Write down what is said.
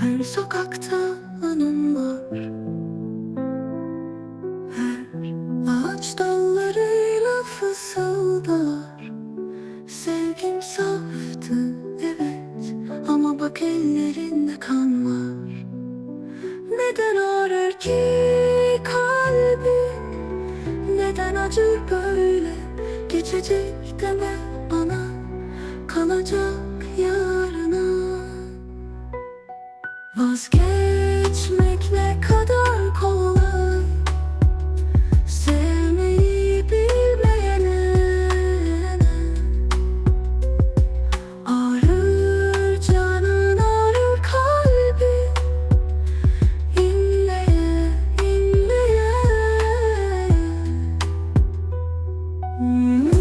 Her sokakta anım Her ağaç dallarıyla fısıldar. Sevgim saftı evet Ama bak ellerinde kan var. Neden ağrır ki kalbim? Neden acır böyle Geçecek deme bana Kalacak yarına. Vazgeçmek ne kadar kolay Sevmeyi bilmeyene. Ağrır canın ağrır kalbin İnleye inleye. Neden